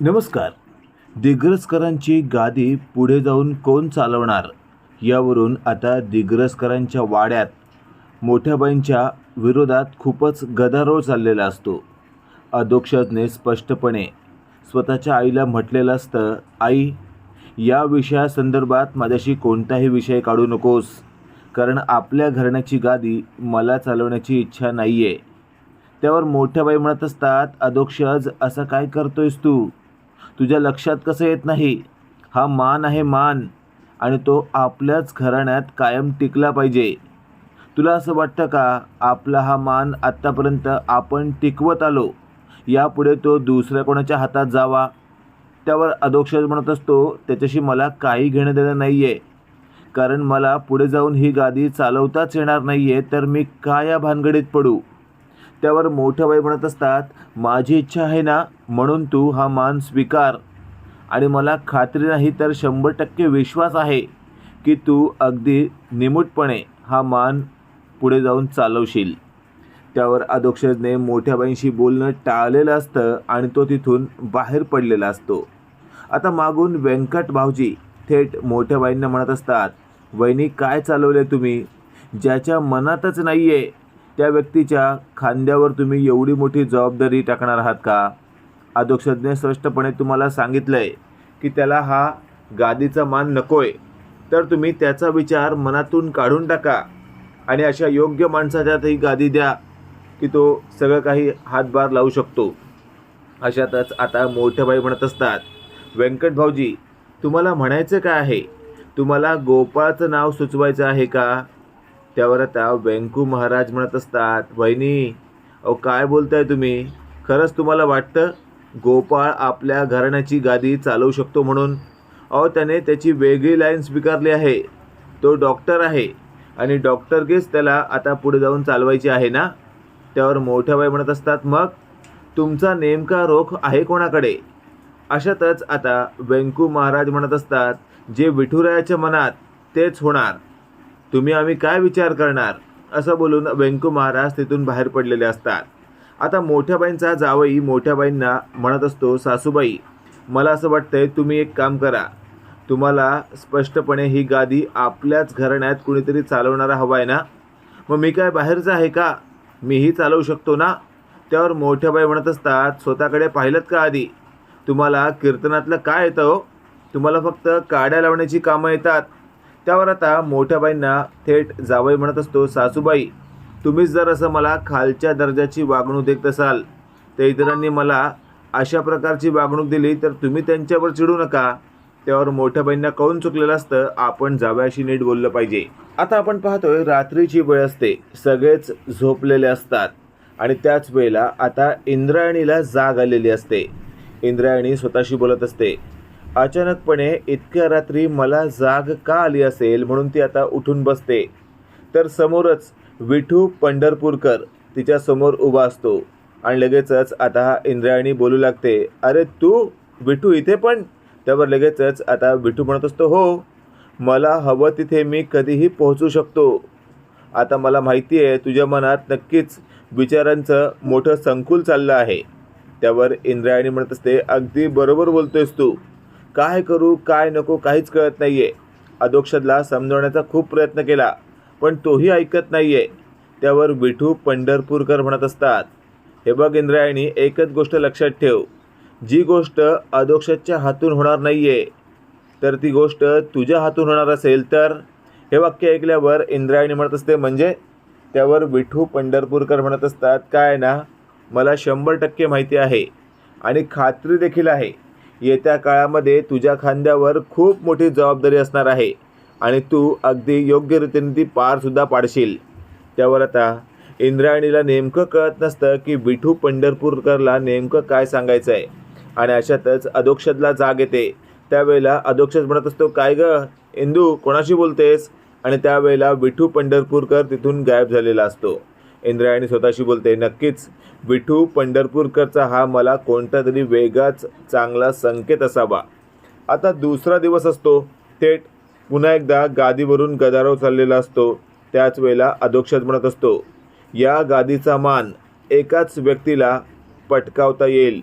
नमस्कार. दिग्रसकरांची गादी पुढे जाऊन कोण चालवणार? यावरून आता दिग्रसकरांच्या वाड्यात मोठ्याबाईंच्या विरोधात खूपच गदारोळ चाललेला असतो. अधोक्षजने स्पष्टपणे स्वतःच्या आईला म्हटलेलं असतं आई या विषयासंदर्भात माझ्याशी कोणताही विषय काढू नकोस कारण आपल्या घराण्याची गादी मला चालवण्याची इच्छा नाही आहे त्यावर मोठ्या बाई म्हणत असतात अधोक्षज असं काय करतोयस तू? तुझ्या लक्षात कसं येत नाही? हा मान आहे मान आणि तो आपल्याच घराण्यात कायम टिकला पाहिजे. तुला असं वाटतं का? आपला हा मान आत्तापर्यंत आपण टिकवत आलो. यापुढे तो दुसऱ्या कोणाच्या हातात जावा. त्यावर अधोक्षज म्हणत असतो त्याच्याशी मला काही घेणं देणं नाही आहे कारण मला पुढे जाऊन ही गादी चालवताच येणार नाही आहे तर मी का या भानगडीत पडू. त्यावर मोठ्या बाई म्हणत असतात माझी इच्छा आहे ना म्हणून तू हा मान स्वीकार. आणि मला खात्री नाही तर शंभर टक्के विश्वास आहे की तू अगदी निमूटपणे हा मान पुढे जाऊन चालवशील. त्यावर अधोक्षजने मोठ्या बाईंशी बोलणं टाळलेलं असतं आणि तो तिथून बाहेर पडलेला असतो. आता मागून व्यंकट भाऊजी थेट मोठ्या बाईंना म्हणत असतात वहिनी काय चालवले तुम्ही? ज्याच्या मनातच नाही आहे त्या व्यक्तीच्या खांद्यावर तुम्ही एवढी मोठी जबाबदारी टाकणार आहात का? अधोक्षजने स्पष्टपणे तुम्हाला सांगितलं आहे की त्याला हा गादीचा मान नको आहे तर तुम्ही त्याचा विचार मनातून काढून टाका आणि अशा योग्य माणसाच्या गादी द्या की तो सगळं काही हातभार लावू शकतो. अशातच आता मोठ्या भाई म्हणत असतात व्यंकट भाऊजी तुम्हाला म्हणायचं काय आहे? तुम्हाला गोपाळचं नाव सुचवायचं आहे का? त्यावर आता व्यंकू महाराज म्हणत असतात वहिनी अहो काय बोलताय तुम्ही? खरंच तुम्हाला वाटतं गोपाळ आपल्या घराण्याची गादी चालवू शकतो म्हणून? अहो त्याने त्याची वेगळी लाईन स्वीकारली आहे. तो डॉक्टर आहे आणि डॉक्टरकीच त्याला आता पुढे जाऊन चालवायची आहे ना? त्यावर मोठ्या बाई म्हणत असतात मग तुमचा नेमका रोख आहे कोणाकडे? अशातच आता व्यंकू महाराज म्हणत असतात जे विठुरायाच्या मनात तेच होणार. तुम्ही आम्ही काय विचार करणार? असं बोलून व्यंकू महाराज तिथून बाहेर पडलेले असतात. आता मोठ्याबाईंचा जावई मोठ्याबाईंना म्हणत असतो सासूबाई मला असं वाटतंय तुम्ही एक काम करा. तुम्हाला स्पष्टपणे ही गादी आपल्याच घराण्यात कुणीतरी चालवणारा हवा आहे ना? मग मी काय बाहेरचं आहे का? मीही चालवू शकतो ना? त्यावर मोठ्याबाई म्हणत असतात स्वतःकडे पाहिलं का आधी? तुम्हाला कीर्तनातलं काय येतं हो? तुम्हाला फक्त काड्या लावण्याची कामं येतात. त्यावर आता मोठ्याबाईंना थेट जावई म्हणत असतो सासूबाई तुम्हीच जर असं मला खालच्या दर्जाची वागणूक देत असाल तर इतरांनी मला अशा प्रकारची वागणूक दिली तर तुम्ही त्यांच्यावर चिडू नका. त्यावर मोठ्याबाईंना कळून चुकलेलं असतं आपण जावयाशी नीट बोललं पाहिजे. आता आपण पाहतोय रात्रीची वेळ असते. सगळेच झोपलेले असतात. आणि त्याच वेळेला आता इंद्रायणीला जाग आलेली असते. इंद्रायणी स्वतःशी बोलत असते. अचानकपणे इतक्या रात्री मला जाग का आली असेल म्हणून ती आता उठून बसते. तर समोरच विठू पंढरपूरकर तिच्यासमोर उभा असतो आणि लगेचच आता इंद्रायणी बोलू लागते अरे तू विठू इथे पण? त्यावर लगेचच आता विठू म्हणत असतो हो मला हवं तिथे मी कधीही पोहोचू शकतो. आता मला माहिती आहे तुझ्या मनात नक्कीच विचारांचं मोठं संकुल चाललं आहे. त्यावर इंद्रायणी म्हणत असते अगदी बरोबर बोलतोयस तू. काय करू काय नको काहीच कळत नाही आहे अधोक्षदला समजवण्याचा खूप प्रयत्न केला पण तोही ऐकत नाही आहे त्यावर विठू पंढरपूरकर म्हणत असतात हे बघ इंद्रायणी एकच गोष्ट लक्षात ठेव. जी गोष्ट अधोक्षदच्या हातून होणार नाही आहे तर ती गोष्ट तुझ्या हातून होणार असेल तर? हे वाक्य ऐकल्यावर इंद्रायणी म्हणत असते म्हणजे? त्यावर विठू पंढरपूरकर म्हणत असतात काय ना मला शंभर टक्के माहिती आहे आणि खात्री देखील आहे. येत्या काळामध्ये तुझ्या खांद्यावर खूप मोठी जबाबदारी असणार आहे. आणि तू अगदी योग्य रीतीने ती पारसुद्धा पाडशील. त्यावर आता इंद्रायणीला नेमकं कळत नसतं की विठू पंढरपूरकरला नेमकं काय सांगायचं आहे आणि अशातच अधोक्षदला जाग येते. त्यावेळेला अधोक्षद म्हणत असतो काय ग? इंदू कोणाशी बोलतेस? आणि त्यावेळेला विठू पंढरपूरकर तिथून गायब झालेला असतो. इंद्रायणी स्वतःशी बोलते नक्कीच. विठू पंढरपूरकरचा हा मला कोणता तरी वेगळाच चांगला संकेत असावा. आता दुसरा दिवस असतो. थेट पुन्हा एकदा गादीवरून गदारोळ चाललेला असतो. त्याच वेळेला अधोक्षात म्हणत असतो या गादीचा मान एकाच व्यक्तीला पटकावता येईल.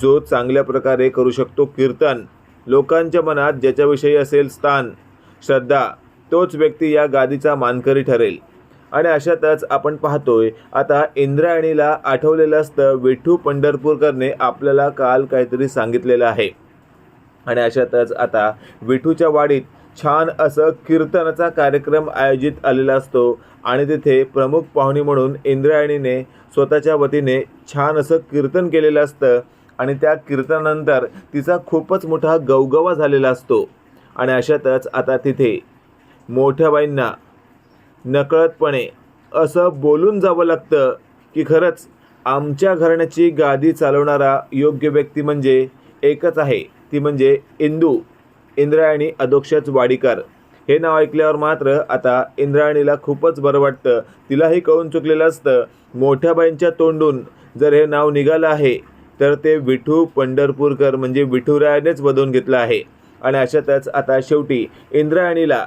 जो चांगल्या प्रकारे करू शकतो कीर्तन लोकांच्या मनात ज्याच्याविषयी असेल स्थान श्रद्धा तोच व्यक्ती या गादीचा मानकरी ठरेल. आणि अशातच आपण पाहतोय आता इंद्रायणीला आठवलेलं असतं विठू पंढरपूरकरने आपल्याला काल काहीतरी सांगितलेलं आहे. आणि अशातच आता विठूच्या वाडीत छान असं कीर्तनाचा कार्यक्रम आयोजित आलेला असतो आणि तिथे प्रमुख पाहुणी म्हणून इंद्रायणीने स्वतःच्या वतीने छान असं कीर्तन केलेलं असतं आणि त्या कीर्तनानंतर तिचा खूपच मोठा गवगवा झालेला असतो. आणि अशातच आता तिथे मोठ्या बाईंना नकळतपणे असं बोलून जावं लागतं की खरंच आमच्या घराण्याची गादी चालवणारा योग्य व्यक्ती म्हणजे एकच आहे. ती म्हणजे इंदू इंद्रायणी अधोक्षच वाडीकर. हे नाव ऐकल्यावर मात्र आता इंद्रायणीला खूपच बरं वाटतं. तिलाही कळून चुकलेलं असतं. मोठ्या बाईंच्या तोंडून जर हे नाव निघालं आहे तर ते विठू पंढरपूरकर म्हणजे विठुरायानेच बदलून घेतलं आहे. आणि अशातच आता शेवटी इंद्रायणीला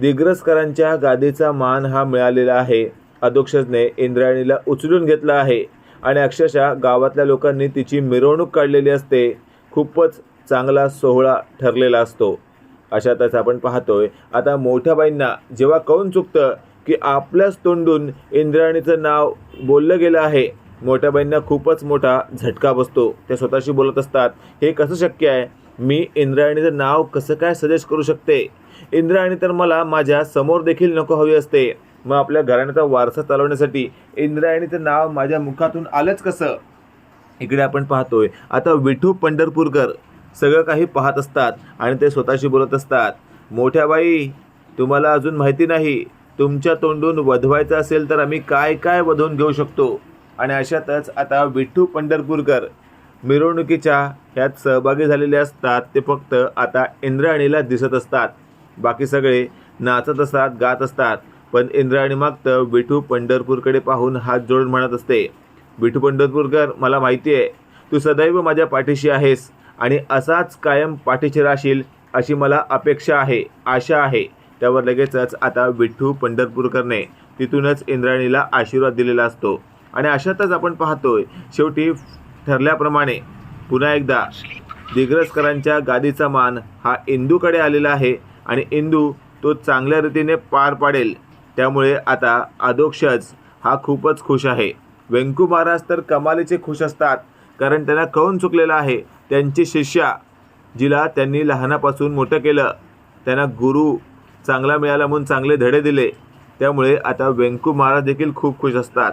दिग्रसकरांच्या गादीचा मान हा मिळालेला आहे. अधोक्षजने इंद्रायणीला उचलून घेतला आहे आणि अक्षरशः गावातल्या लोकांनी तिची मिरवणूक काढलेली असते. खूपच चांगला सोहळा ठरलेला असतो. अशातच आपण पाहतोय आता मोठ्याबाईंना जेव्हा कळून चुकतं की आपल्याच तोंडून इंद्रायणीचं नाव बोललं गेलं आहे मोठ्याबाईंना खूपच मोठा झटका बसतो. ते स्वतःशी बोलत असतात हे कसं शक्य आहे? मी इंद्रायणीचं नाव कसं काय सजेस्ट करू शकते? इंद्रायणी तर मला माझ्यासमोर देखील नको हवी असते. मग आपल्या घराण्याचा वारसा चालवण्यासाठी इंद्रायणीचं नाव माझ्या मुखातून आलंच कसं? इकडे आपण पाहतोय. आता विठू पंढरपूरकर सगळं काही पाहत असतात आणि ते स्वतःशी बोलत असतात. मोठ्या बाई तुम्हाला अजून माहिती नाही. तुमच्या तोंडून वधवायचं असेल तर आम्ही काय काय वधवून घेऊ शकतो? आणि अशातच आता विठ्ठू पंढरपूरकर मिरवणुकीच्या ह्यात सहभागी झालेले असतात ते फक्त आता इंद्रायणीला दिसत असतात. बाकी सगळे नाचत असतात गात असतात. पण इंद्रायणी मागतं विठू पंढरपूरकडे पाहून हात जोडून म्हणत असते विठू पंढरपूरकर मला माहिती आहे तू सदैव माझ्या पाठीशी आहेस आणि असाच कायम पाठीशी राहशील अशी मला अपेक्षा आहे आशा आहे. त्यावर लगेचच आता विठ्ठू पंढरपूरकरने तिथूनच इंद्रायणीला आशीर्वाद दिलेला असतो. आणि अशातच आपण पाहतोय शेवटी ठरल्याप्रमाणे पुन्हा एकदा दिग्रसकरांच्या गादीचा मान हा इंदूकडे आलेला आहे आणि इंदू तो चांगल्या रीतीने पार पाडेल. त्यामुळे आता अधोक्षज हा खूपच खुश आहे. व्यंकू महाराज तर कमालीचे खुश असतात कारण त्यांना कळून चुकलेलं आहे? त्यांची शिष्या जिला त्यांनी लहानापासून मोठं केलं. त्यांना गुरु चांगला मिळाला म्हणून चांगले धडे दिले. त्यामुळे आता व्यंकू महाराज देखील खूप खुश असतात.